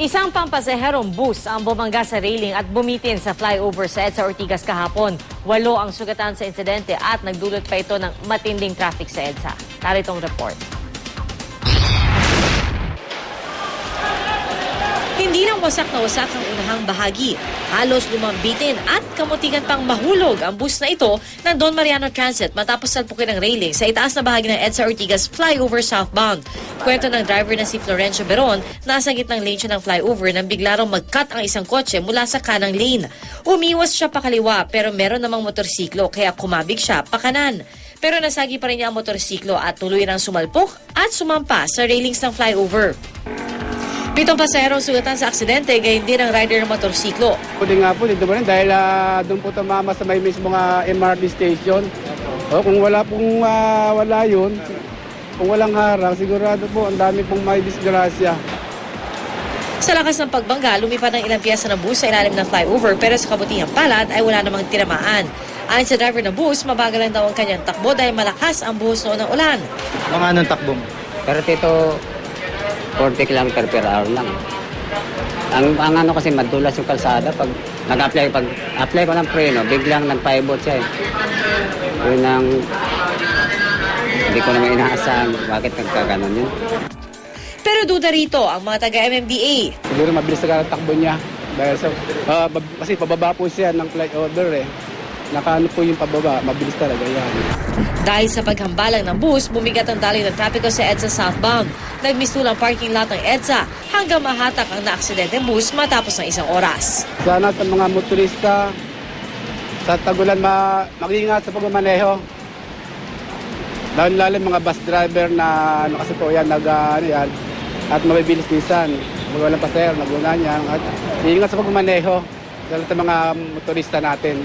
Isang pampasaherong bus ang bumangga sa railing at bumitin sa flyover sa Ortigas kahapon. Walo ang sugatan sa insidente at nagdulot pa ito ng matinding traffic sa EDSA. Narito ang report. Lang wasak na wasak ang unahang bahagi. Halos lumambitin at kamutigan pang mahulog ang bus na ito ng Don Mariano Transit matapos salpukin ng railing sa itaas na bahagi ng EDSA Ortigas flyover southbound. Kwento ng driver na si Florencio Beron, nasa gitnang lane siya ng flyover nang bigla raw mag-cut ang isang kotse mula sa kanang lane. Umiwas siya pakaliwa pero meron namang motorsiklo kaya kumabig siya pakanan. Pero nasagi pa rin niya ang motorsiklo at tuloy nang sumalpok at sumampa sa railings ng flyover. Pitong pasahero ang sugatan sa aksidente, gayon din ang rider ng motorsiklo. Pwede nga po, dito rin dahil ah, doon po tumama sa may mismo nga MRT station. O, kung wala pong ah, wala yun, kung walang harang, sigurado po ang dami pong may disgrasya. Sa lakas ng pagbangga, lumipad ang ilang piyesa ng bus sa ilalim ng flyover pero sa kabutihang palad ay wala namang tinamaan. Ayon sa driver ng bus, mabagal lang daw ang kanyang takbo dahil malakas ang buhos noon ng ulan. Mga anong takbo mo? Pero tito, 40 km per hour lang. Ang, ang ano kasi madulas yung kalsada pag nag-apply pag apply ko ng preno, biglang nag-pivot siya eh. Yun ang hindi ko naman inaasahan bakit nagkaganon yun. Pero duda rito ang mga taga-MMDA. Siguro mabilis na takbo niya. Dahil sa, bab- kasi pababa po siya ng flyover eh. Nakaano po yung pababa, mabilis talaga yan. Dahil sa paghambalang ng bus, bumigat ang daloy ng trapiko sa EDSA southbound. Nagmistulang parking lot ng EDSA hanggang mahatak ang naaksidente bus matapos ng isang oras. Sana sa mga motorista, sa tagulan ma mag-ingat sa pagmamaneho. Lalo lalo mga bus driver na ano kasi po yan, nag, ah, ano yan, at mabibilis minsan. Pag walang pasahero, naguna niya. At ingat sa pagmamaneho, lalo sa mga motorista natin.